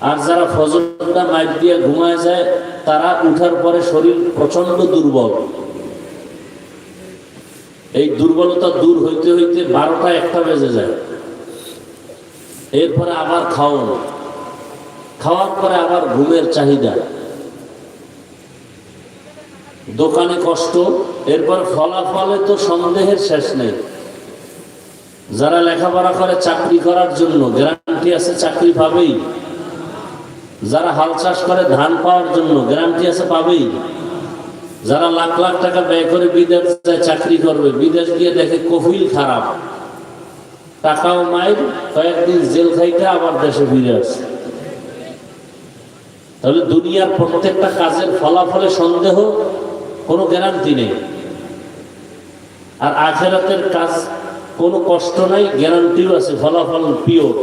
আর যারা ফজরটা মাইক দিয়ে ঘুমায় যায়, তারা উঠার পরে শরীর প্রচণ্ড দুর্বল। এই দুর্বলতা দূর হইতে হইতে বারোটা একটা বেজে যায়। এরপরে আবার খাওয়ানো খাওয়ার পরে আবার ঘুমের চাহিদা। দোকানে কষ্ট, এরপর ফলাফলে তো সন্দেহের শেষ নেই। যারা লেখাপড়া করে চাকরি করার জন্য, গ্যারান্টি আছে চাকরি পাবেই। যারা হাল চাষ করে ধান পাওয়ার জন্য গ্যারান্টি আছে পাবেই। যারা লাখ লাখ টাকা ব্যয় করে বিদেশ যায় চাকরি করবে, বিদেশ গিয়ে দেখে কফিল খারাপ। টাকাও মায়ের কয়েকদিন জেল খাইতে আবার দেশে ফিরে আসে। তাহলে দুনিয়ার প্রত্যেকটা কাজের ফলাফলে সন্দেহ, কোনো গ্যারান্টি নেই। আর আখেরাতের কাজ কোনো কষ্ট নাই গ্যারান্টিও আছে, ফলাফল পিওর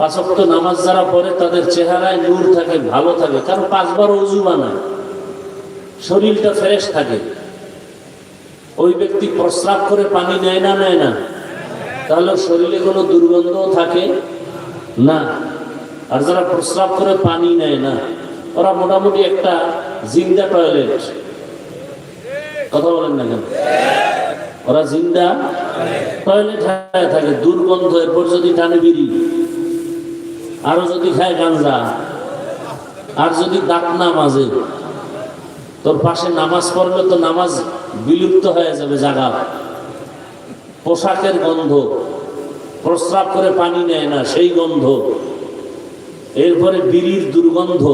পাঁচক্ত নামাজ যারা পড়ে, তাদের চেহারায় নূর থাকে, ভালো থাকে। কারণ পাঁচবার অজু বানায়। শরীরটা ফ্রেশ থাকে। ওই ব্যক্তি প্রস্রাব করে পানি নেয় না নেয় না? তাহলে শরীরে কোনো দুর্গন্ধ থাকে না। আর যারা প্রস্রাব করে পানি নেয় না, ওরা মোটামুটি একটা জিন্দা টয়লেট। কথা বলেন না কেন? ওরা জিন্দা টয়লেট থাকে, দুর্গন্ধ, এরপর যদি টানে বিড়ি। আরও যদি খায় গাঞ্জা আর যদি দাঁত না মাজে তোর পাশে নামাজ পড়লে তো নামাজ বিলুপ্ত হয়ে যাবে জাগা। পোশাকের গন্ধ, প্রস্রাব করে পানি নেয় না সেই গন্ধ। এরপরে বিড়ির দুর্গন্ধ।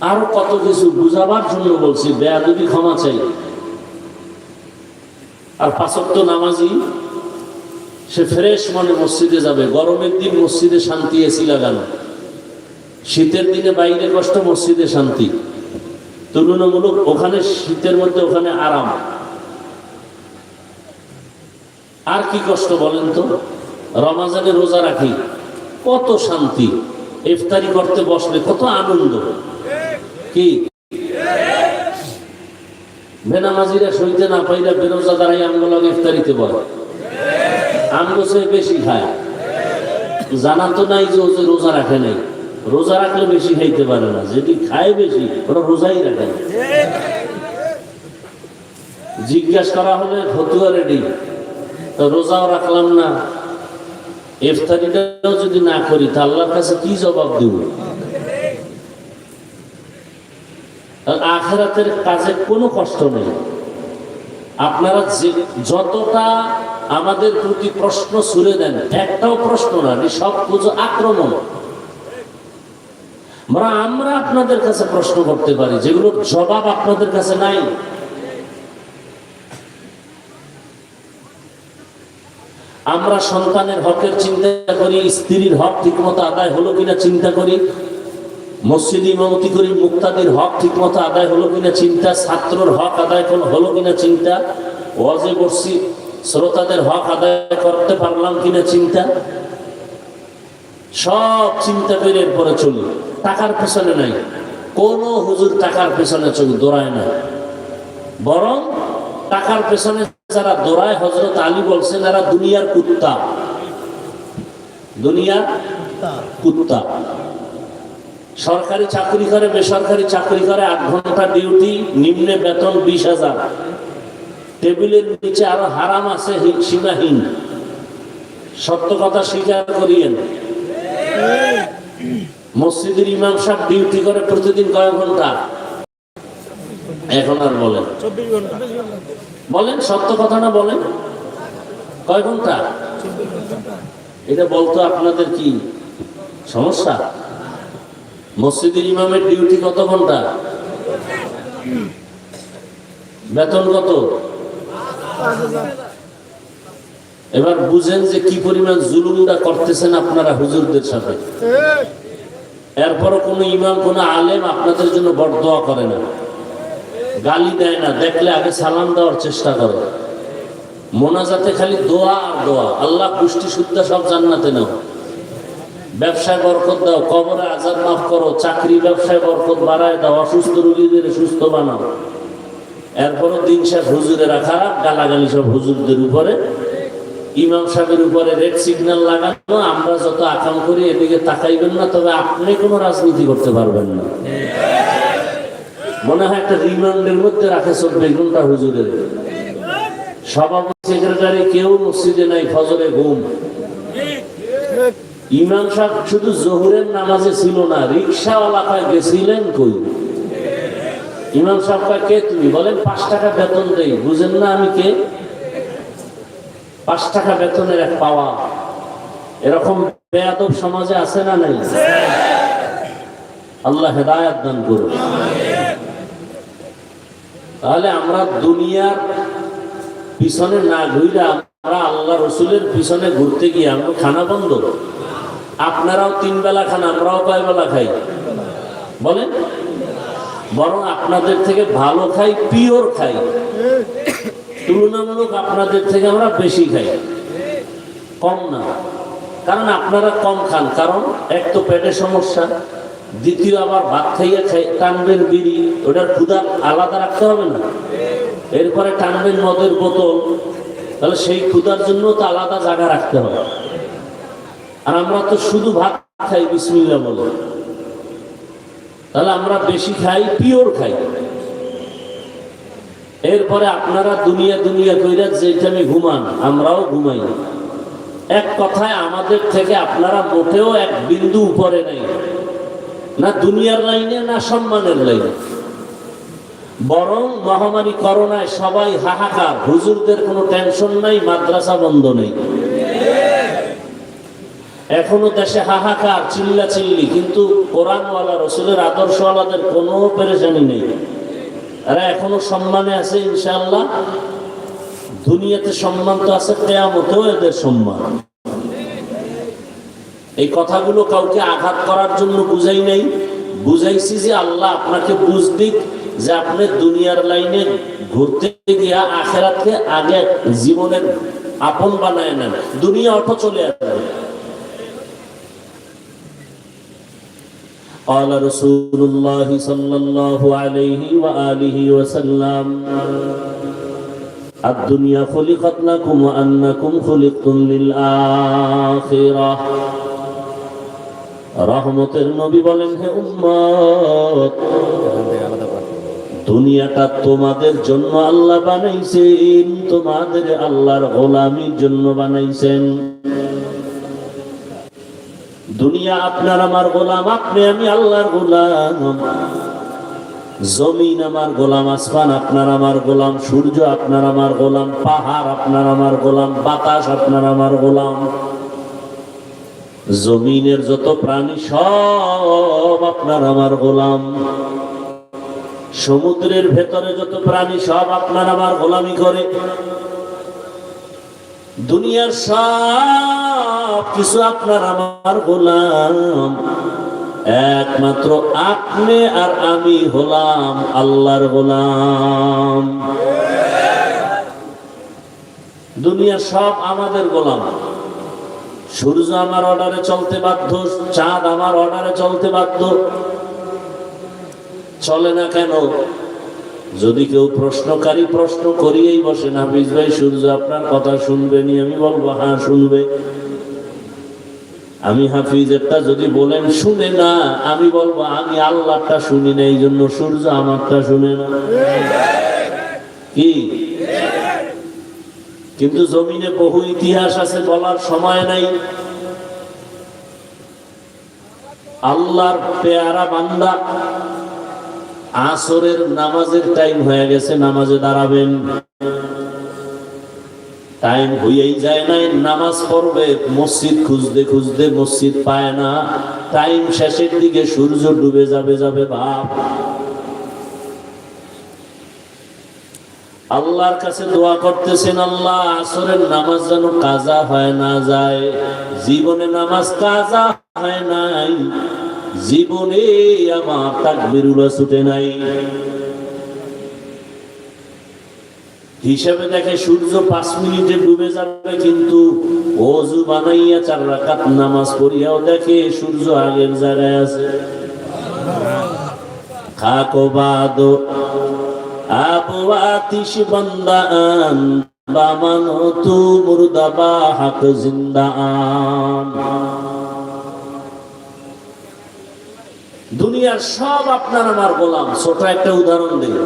আরও কত কিছু বুঝাবার জন্য বলছি বেয়া যদি ক্ষমা চাই। আর পাঁচক্ত নামাজি সে ফ্রেশ মনে মসজিদে যাবে। গরমের দিন মসজিদে শান্তি এসি লাগানো। শীতের দিনে বাইরে কষ্ট, মসজিদে শান্তি। তুলনামূলক ওখানে শীতের মধ্যে ওখানে আরাম। আর কি কষ্ট বলেন তো? রমাজানে রোজা রাখি। কত শান্তি। ইফতারি করতে বসলে কত আনন্দ। কি? বেনামাজিরা সইতে না পাইরা বেরোজা দাঁড়াই আমগুলো ইফতারিতে বলে আমগো সে বেশি খায়। জানা তো নাই যে ও যে রোজা রাখে নাই। রোজা রাখলে বেশি খাইতে পারে না। যেটি খায় বেশি, ওরা রোজাই রাখে না। জিজ্ঞাস করা হলে ফতুয়া রেডি তো রোজাও রাখলাম না। ইফতারিটাও যদি না করি, তা আল্লাহর কাছে কি জবাব দিব? আখেরাতের কাজে কোনো কষ্ট নেই। আপনারা যতটা আমাদের প্রতি প্রশ্ন ছুড়ে দেন। একটাও প্রশ্ন না সব কিছু আক্রমণ। আমরা আপনাদের কাছে প্রশ্ন করতে পারি যেগুলোর জবাব আপনাদের কাছে নাই। আমরা সন্তানের হকের চিন্তা করি, স্ত্রীর হক ঠিকমতো আদায় হলো কিনা চিন্তা করি, মসজিদ ইমামতি করি, মুক্তাদির হক ঠিকমতো আদায় হলো কিনা চিন্তা, ছাত্রর হক আদায় হলো কিনা চিন্তা, ওয়াজে বসছি শ্রোতাদের হক আদায় করতে পারলাম কিনা চিন্তা? সব চিন্তা করে এরপরে চলি টাকার পেছনে নাই। কোনো হুজুর টাকার পেছনে চলি দৌড়ায় না। বরং টাকার পেছনে যারা দৌড়ায় হজরত আলী বলছেন, এরা দুনিয়ার কুত্তা। দুনিয়ার কুত্তা। সরকারি চাকরি করে, বেসরকারি চাকরি করে, আট ঘণ্টা ডিউটি, নিম্নে বেতন বিশ হাজার। টেবিলের নিচে আরও হারাম আছে সীমাহীন। সত্য কথা স্বীকার করিয়েন। মসজিদের ইমাম সাহেব ডিউটি করে প্রতিদিন কয়েক ঘণ্টা? এখন আর বলেন। বলেন সত্য কথা না বলেন। কয় ঘণ্টা? এটা বলতো আপনাদের কি সমস্যা? মসজিদের ইমামের ডিউটি কত ঘণ্টা? বেতন কত? এবার বুঝেন যে কি পরিমাণ জুলুমটা করতেছেন আপনারা হুজুরদের সাথে। এই, এরপরও কোনো ইমাম কোনো আলেম আপনাদের জন্য বড় দোয়া করে না। গালি দেয় না দেখলে আগে সালাম দেওয়ার চেষ্টা করে। মোনাজাতে খালি দোয়া আর দোয়া। আল্লাহ পুষ্টি শুদ্ধা সব জান্নাতে নাও। ব্যবসায় বরকত দাও কবরে আজাদ মাফ করো চাকরি ব্যবসায় বরকত বাড়ায় দাও অসুস্থ রোগীদের সুস্থ বানাও। এরপরও দিন শেষ হুজুরে রাখা, গালাগালি সব হুজুরদের উপরে। ইমাম সাহেবের উপরে রেড সিগন্যাল লাগানো, আমরা যত আকাম করি এদিকে তাকাইবেন না, তবে আপনি কোনো রাজনীতি করতে পারবেন না। মনে হয় একটা রিমান্ডের মধ্যে রাখে চলবে ঘণ্টা হুজুরের। সভাপতি, সেক্রেটারি কেউ মসজিদে নাই, ফজরে ঘুম। ইমাম সাহেব শুধু জহুরের নামাজে ছিল না রিক্সাওয়ালাকায় গেছিলেন কই? ইমাম সাহেব কয়, কে তুমি? বলেন পাঁচ টাকা বেতন দেই। বুঝেন না আমি কে? পাঁচ টাকা বেতনের এক পাওয়া। এরকম বেয়াদব সমাজে আছে না নাই? আল্লাহ হেদায়াত দান করুন। তাহলে আমরা দুনিয়ার পিছনে না ঘুরে আমরা আল্লাহ রসুলের পিছনে ঘুরতে গিয়ে আমরা খানা বন্ধ। আপনারাও তিন বেলা খান আমরাও কয় বেলা খাই? বলেন বরং আপনাদের থেকে ভালো খাই, পিওর খাই। তুলনামূলক আপনাদের থেকে আমরা বেশি খাই। কম না। কারণ আপনারা কম খান। কারণ এক তো পেটের সমস্যা, দ্বিতীয় আবার ভাত খাইয়া খাই টানবেন বিড়ি, ওটার ক্ষুদা আলাদা রাখতে হবে না। এরপরে টানবেন মদের বোতল, তাহলে সেই ক্ষুদার জন্য তো আলাদা জায়গা রাখতে হবে। আর আমরা তো শুধু ভাত খাই বিসমিল্লা বলে। তাহলে আমরা বেশি খাই, পিওর খাই। এরপরে আপনারা দুনিয়া দুনিয়া কইরা যেটা আমি ঘুমান, আমরাও ঘুমাই এক কথায় আমাদের থেকে আপনারা মোটেও এক বিন্দু উপরে নেই। না দুনিয়ার লাইনে, না সম্মানের লাইনে। বরং মহামারী করোনায় সবাই হাহাকার, হুজুরদের কোনো টেনশন নাই, মাদ্রাসা বন্ধ নেই। এখনও দেশে হাহাকার চিল্লা চিল্লি কিন্তু কোরআনওয়ালা, রসুলের আদর্শওয়ালাদের কোনো পেরেশানি নেই। এরা এখনও সম্মানে আছে, ইনশাআল্লাহ। দুনিয়াতে সম্মান তো আছে, কেয়ামতেও এদের সম্মান। এই কথাগুলো কাউকে আঘাত করার জন্য বুঝাই নাই। বুঝাইছি যে আল্লাহ আপনাকে বুঝ দিক যে আপনি দুনিয়ার লাইনে ঘুরতে গিয়া আখেরাতকে আগে জীবনের আপন বানায় নেন। দুনিয়া অটো চলে আসবে। قال رسول الله صلى الله عليه وآله وسلم الدنيا خلقت لكم وأنكم خلقتم للآخرة রহমতের নবী বলেন হে উম্মত দুনিয়াটা তোমাদের জন্য আল্লাহ বানাইছেন তোমাদের আল্লাহর গোলামির জন্য বানাইছেন দুনিয়া আপনার, আমার গোলাম আপনি, আমি আল্লাহর গোলাম। জমিন আমার গোলাম, আসমান আপনার, আমার গোলাম, সূর্য আপনার, আমার গোলাম, পাহাড় আপনার, আমার গোলাম, বাতাস আপনার, আমার গোলাম। জমিনের যত প্রাণী সব আপনার, আমার গোলাম। সমুদ্রের ভেতরে যত প্রাণী সব আপনার, আমার গোলামি করে। দুনিয়ার সব কিছু আপনার, আমার গোলাম। একমাত্র আপনি আর আমি হলাম আল্লাহর গোলাম। দুনিয়ার সব আমাদের গোলাম। সূর্য আমার অর্ডারে চলতে বাধ্য, চাঁদ আমার অর্ডারে চলতে বাধ্য। চলে না কেন? যদি কেউ প্রশ্নকারী প্রশ্ন করিয়েই বসে না ভাই, সূর্য আপনার কথা শুনবেনি আমি বলব হ্যাঁ শুনবে। আমি হাফিজেরটা যদি বলেন, শুনে না। আমি বলব, আমি আল্লাহটা শুনি না এই জন্য সূর্য আমারটা শুনে না। কি? কিন্তু জমিনে বহু ইতিহাস আছে, বলার সময় নাই। আল্লাহর পেয়ারা বান্দা, আসরের নামাজের টাইম হয়ে গেছে, নামাজে দাঁড়াবেন। টাইম হইয়াই যায় নাই, নামাজ পড়বে, মসজিদ খুঁজতে খুঁজতে মসজিদ পায় না। টাইম শেষের দিকে সূর্য ডুবে যাবে যাবে ভাব আল্লাহর কাছে দোয়া করতেছেন, আল্লাহ, আসরের নামাজ যেন কাজা হয় না যায়। জীবনে নামাজ কাজা হয় নাই। জীবনে আমার তাকবিরুলা ছুটে নাই। হিসাবে দেখে সূর্য পাঁচ মিনিটে ডুবে যাবে, কিন্তু অজু বানাইয়া চার রাকাত নামাজ পড়িয়াও দেখে সূর্য আগের জায়গায় আছে। খাকো বাদো তু মুর্দাবা হাক দুনিয়ার সব আপনার আমার গোলাম, ছোট একটা উদাহরণ দিই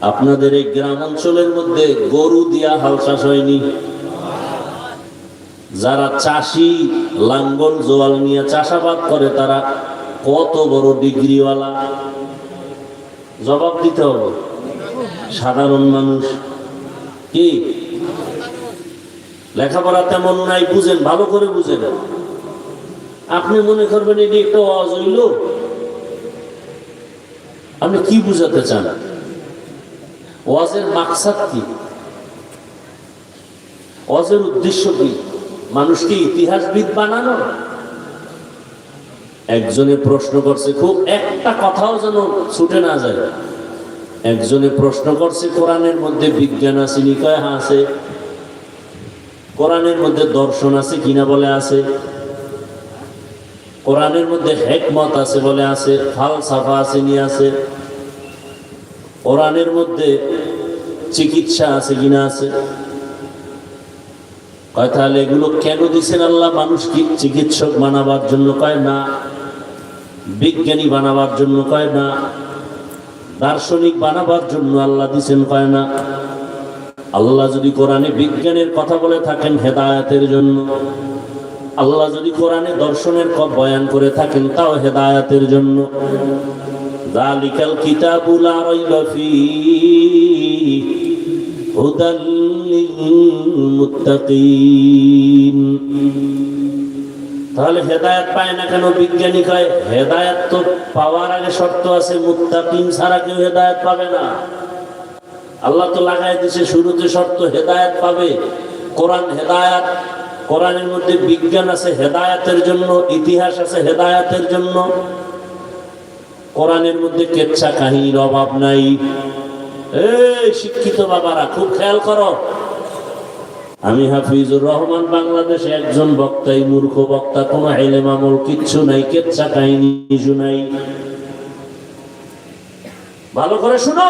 আপনাদের এই গ্রাম অঞ্চলের মধ্যে গরু দিয়া হাল চাষ হয়নি। যারা চাষি, লাঙ্গল, জোয়াল নিয়ে চাষাবাদ করে, তারা কত বড় ডিগ্রিওয়ালা? জবাব দিতে হবে। সাধারণ মানুষ। কি? লেখাপড়া তেমন নাই, বুঝেন, ভালো করে বুঝেন আপনি মনে করবেন এটি একটা অজ হইল? আপনি কি বুঝাতে চান? ওয়াজের মাকসাদ কি? ওয়াজের উদ্দেশ্য কি? মানুষকে ইতিহাসবিদ বানানো? একজনে প্রশ্ন করছে, খুব একটা কথাও যেন ছুটে না যায়। একজনে প্রশ্ন করছে, কোরআনের মধ্যে বিজ্ঞান আছে নিকয় আছে। কোরআনের মধ্যে দর্শন আছে কিনা বলে আছে। কোরআনের মধ্যে হেকমত আছে বলে আছে ফাল সাফা আছে নিয়ে আছে। কোরআনের মধ্যে চিকিৎসা আছে কিনা আছে। কয়, তাহলে এগুলো কেন দিছেন আল্লাহ? মানুষ কি চিকিৎসক বানাবার জন্য কয়, না। বিজ্ঞানী বানাবার জন্য কয়, না। দার্শনিক বানাবার জন্য আল্লাহ দিছেন কয়, না। আল্লাহ যদি কোরআনে বিজ্ঞানের কথা বলে থাকেন হেদায়াতের জন্য, আল্লাহ যদি কোরআনে দর্শনের বয়ান করে থাকেন, তাও হেদায়াতের জন্য। দালিকাল কিতাবুল রাইবা ফীহ হুদাল লিলমুত্তাকিন তাহলে হেদায়েত পায় না কেন বিজ্ঞানী কয় হেদায়েত তো পাওয়ার আগে শর্ত আছে, মুত্তাকিন ছাড়া কেউ হেদায়েত পাবে না। আল্লাহ তো লাগাই দিছে শুরুতে শর্ত হেদায়েত পাবে। কোরআন হেদায়েত, কোরআনের মধ্যে বিজ্ঞান আছে হেদায়েতের জন্য, ইতিহাস আছে হেদায়েতের জন্য। কোরআনের মধ্যে কেচ্ছা কাহিনীর অভাব নাই। শিক্ষিত বাবারা, খুব খেয়াল করো। আমি হাফিজুর রহমান বাংলাদেশে একজন বক্তাই মূর্খ বক্তা, কোন হেলে মামল কিচ্ছু নাই, কেচ্ছা কাহিনী কিছু নাই। ভালো করে শুনো।